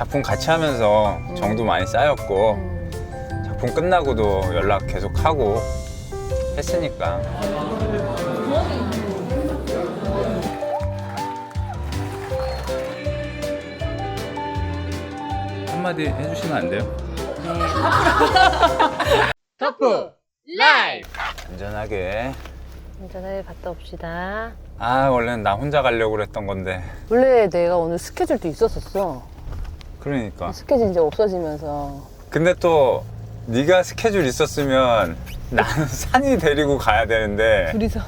작품 같이 하면서 정도 많이 쌓였고 음. 작품 끝나고도 연락 계속 하고 했으니까 한마디 해주시면 안 돼요? 터프 라이브 안전하게 운전을 갔다 옵시다. 아 원래는 나 혼자 가려고 그랬던 건데 원래 내가 오늘 스케줄도 있었었어. 그러니까 스케줄 이제 없어지면서 근데 또 네가 스케줄 있었으면 나는 산이 데리고 가야 되는데 둘이서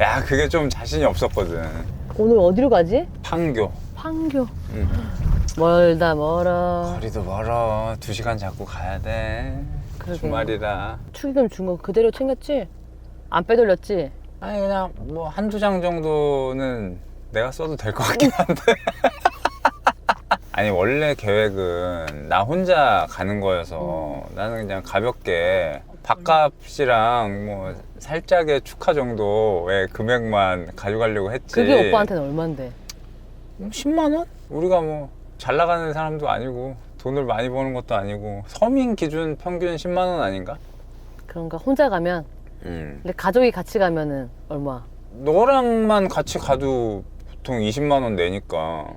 야 그게 좀 자신이 없었거든 오늘 어디로 가지? 판교 판교. 응. 멀다 멀어. 거리도 멀어 두 시간 잡고 가야 돼 그러게. 주말이라 축의금 준 거 그대로 챙겼지? 안 빼돌렸지? 아니 그냥 뭐 한두 장 정도는 내가 써도 될 것 같긴 한데 아니 원래 계획은 나 혼자 가는 거여서 나는 그냥 가볍게 밥값이랑 뭐 살짝의 축하 정도의 금액만 가져가려고 했지 그게 오빠한테는 얼만데? 10만 원? 우리가 뭐 잘 나가는 사람도 아니고 돈을 많이 버는 것도 아니고 서민 기준 평균 10만 원 아닌가? 그런가 혼자 가면 음. 근데 가족이 같이 가면은 얼마? 너랑만 같이 가도 보통 20만 원 내니까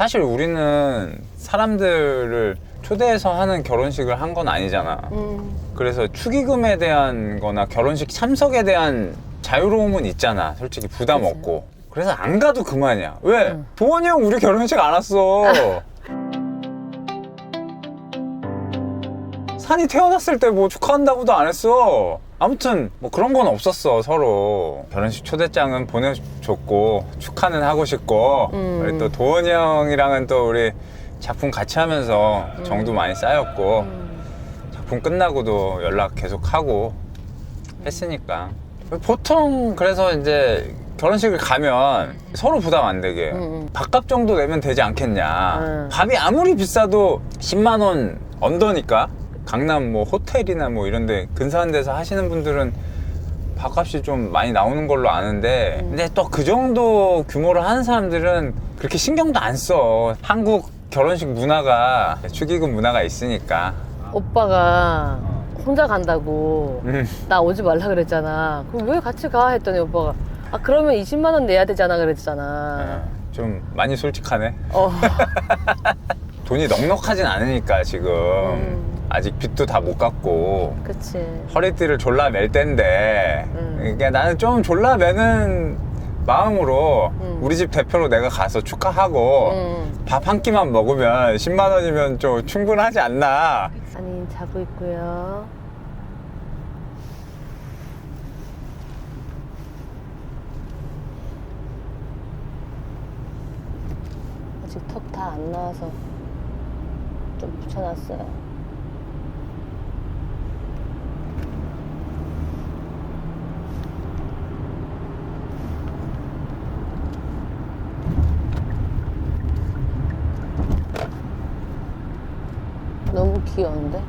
사실 우리는 사람들을 초대해서 하는 결혼식을 한 건 아니잖아 음. 그래서 축의금에 대한 거나 결혼식 참석에 대한 자유로움은 있잖아 솔직히 부담 그치. 없고 그래서 안 가도 그만이야 왜? 응. 도원이 형 우리 결혼식 안 왔어 산이 태어났을 때 뭐 축하한다고도 안 했어 아무튼 뭐 그런 건 없었어 서로 결혼식 초대장은 보내줬고 축하는 하고 싶고 음. 우리 또 도원이 형이랑은 또 우리 작품 같이 하면서 정도 많이 쌓였고 음. 작품 끝나고도 연락 계속 하고 했으니까 보통 그래서 이제 결혼식을 가면 서로 부담 안 되게 음, 음. 밥값 정도 내면 되지 않겠냐 음. 밥이 아무리 비싸도 10만 원 언더니까 강남 뭐 호텔이나 뭐 이런데 근사한 데서 하시는 분들은 밥값이 좀 많이 나오는 걸로 아는데 음. 근데 또 그 정도 규모를 하는 사람들은 그렇게 신경도 안 써 한국 결혼식 문화가 축의금 문화가 있으니까 오빠가 혼자 간다고 음. 나 오지 말라 그랬잖아. 그럼 왜 같이 가? 했더니 오빠가 아 그러면 20만 원 내야 되잖아 그랬잖아. 어, 좀 많이 솔직하네 어. 돈이 넉넉하진 않으니까 지금 음. 아직 빚도 다 못 갚고 그치. 허리띠를 졸라 맬 텐데 음. 그러니까 나는 좀 졸라 매는 마음으로 음. 우리 집 대표로 내가 가서 축하하고 음. 밥 한 끼만 먹으면 10만 원이면 좀 충분하지 않나 아니 자고 있고요. 아직 턱 다 안 나와서 좀 붙여놨어요. 너무 귀여운데?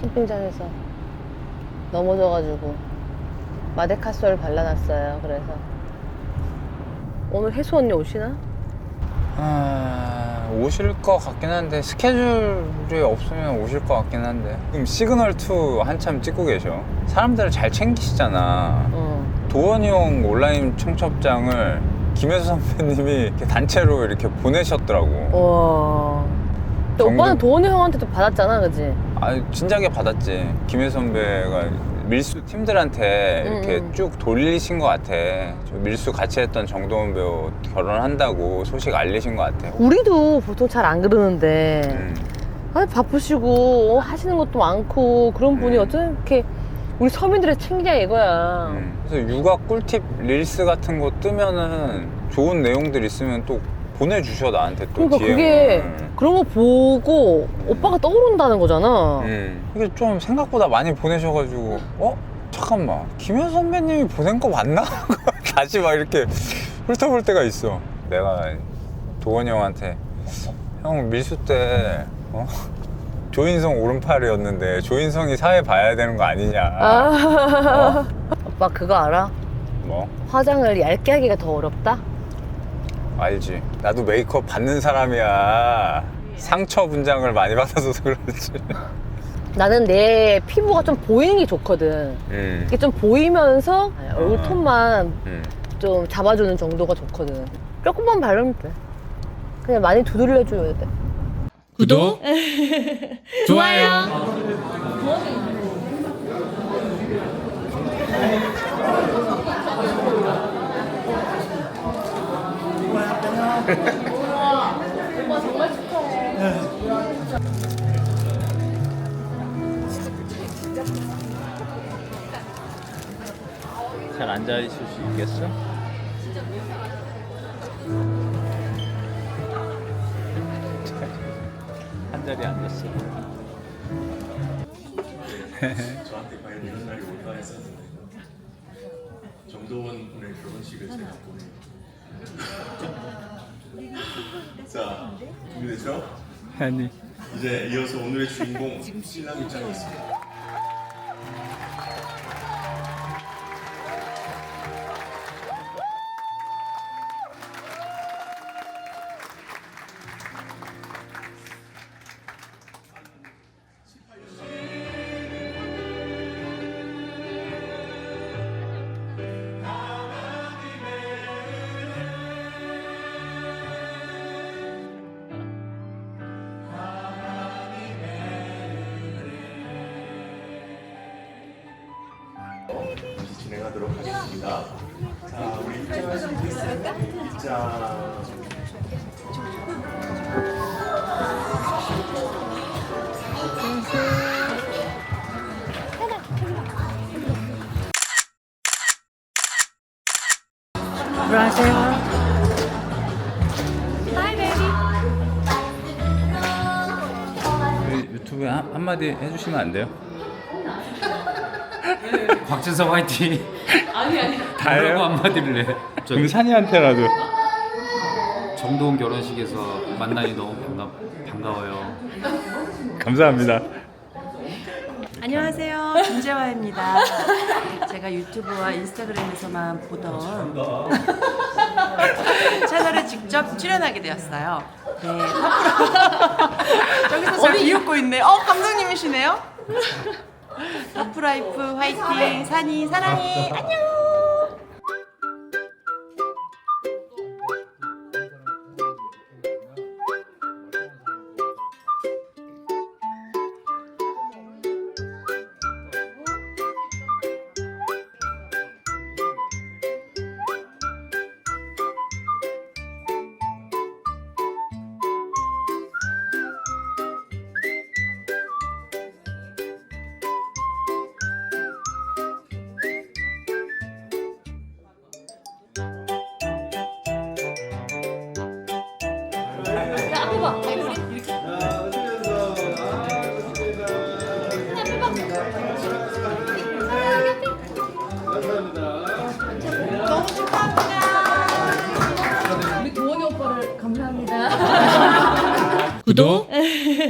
캠핑장에서 넘어져가지고 마데카솔 발라놨어요. 그래서 오늘 혜수 언니 오시나? 아, 오실 것 같긴 한데 스케줄이 없으면 오실 것 같긴 한데 지금 시그널 2 한참 찍고 계셔 사람들을 잘 챙기시잖아 응. 도원이 형 온라인 청첩장을 김혜수 선배님이 이렇게 단체로 이렇게 보내셨더라고 와. 근데 정말- 오빠는 도원이 형한테도 받았잖아, 그지? 아 진작에 받았지 김혜 선배가 밀수 팀들한테 이렇게 음, 음. 쭉 돌리신 것 같아 저 밀수 같이 했던 정도원 배우 결혼한다고 소식 알리신 것 같아 우리도 보통 잘 안 그러는데 음. 아니, 바쁘시고 어, 하시는 것도 많고 그런 분이 음. 어떻게 우리 서민들의 챙기냐 이거야. 음. 그래서 육아 꿀팁 릴스 같은 거 뜨면은 좋은 내용들 있으면 또 보내주셔 나한테 또 그러니까 DM을. 그게 그런 거 보고 오빠가 떠오른다는 거잖아. 음. 이게 좀 생각보다 많이 보내셔가지고 어? 잠깐만 김현 선배님이 보낸 거 맞나? 다시 막 이렇게 훑어볼 때가 있어 내가 도원이 형한테 형 밀수 때 어? 조인성 오른팔이었는데 조인성이 사회 봐야 되는 거 아니냐 아. 오빠 그거 알아? 뭐 화장을 얇게 하기가 더 어렵다? 알지 나도 메이크업 받는 사람이야 상처 분장을 많이 받아서 그렇지 나는 내 피부가 좀 보이는 게 좋거든. 음. 이게 좀 보이면서 얼굴 아. 톤만 음. 좀 잡아주는 정도가 좋거든. 조금만 바르면 돼. 그냥 많이 두들려줘야 돼. 구독, 좋아요. 잘 앉아 있을 수 있겠어? 자리에 앉았어. 저한테 과연 이런 날이 올까 했었는데 정도원 오늘 결혼식을 제가 보내 자 준비됐죠? 아니. 이제 이어서 오늘의 주인공 신랑 입장에 있습니다 하겠습니다 자 우리 입장하실 분 있으면 입장 우리 유튜브에 한, 한마디 해주시면 안 돼요? 곽진석 화이팅. 다예요? 뭐라고 한마디를 해. 우리 산이한테라도. 정도원 결혼식에서 만나니 너무 반가, 반가워요. 감사합니다. 안녕하세요. 김재화입니다. 제가 유튜브와 인스타그램에서만 보던 채널에 직접 출연하게 되었어요. 네. 저기서 저 비웃고 있네. 어, 감독님이시네요. 러프라이프 화이팅. 산이 사랑해. 안녕.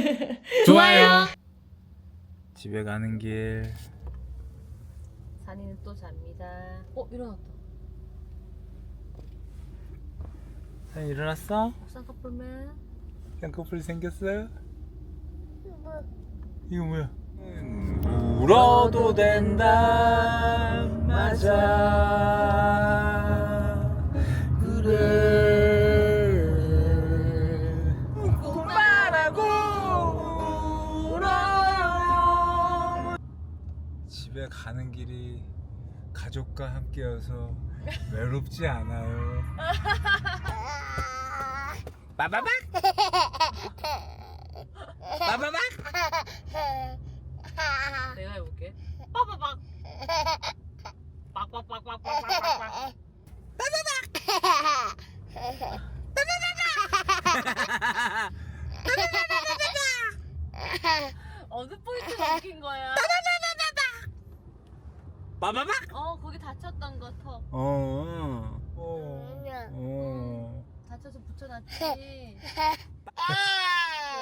좋아요. 집에 가는 길. 산이는 또 잡니다. 어, 일어났다. 산이 일어났어? 쌍꺼풀맨. 쌍꺼풀 생겼어? 이거 뭐야? 울어도 된다 맞아 그래 집에 가는 길이 가족과 함께여서 외롭지 않아요 빠바박 빠바박 내가 해볼게. 빠바박. 빡빡빡빡빡빡빡. 어느 포인트가 웃긴 거야? 빠바박 어, 거기 다쳤던 거 턱. 어, 어, 어. 다쳐서 붙여놨지.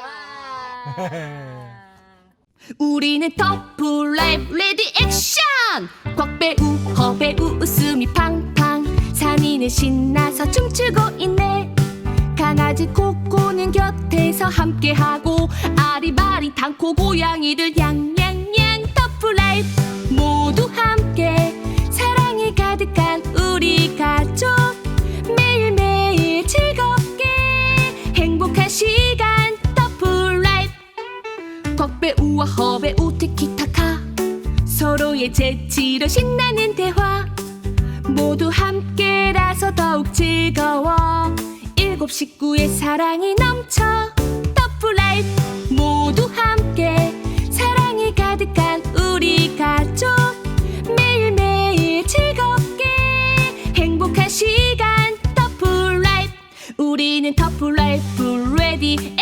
와. 우리는 터프 라이브 레디 액션 곽배우 허배우 웃음이 팡팡 우리는 신나서 춤추고 있네 강아지 코코는 곁에서 함께하고 아리바리 당코 고양이들 양양양 터프라이프 모두 우리의 재치로 신나는 대화. 모두 함께라서 더욱 즐거워. 일곱 식구의 사랑이 넘쳐. 더블 라이프 모두 함께. 사랑이 가득한 우리 가족. 매일매일 즐겁게 행복한 시간. 더블 라이프 우리는 더블 라이프 레디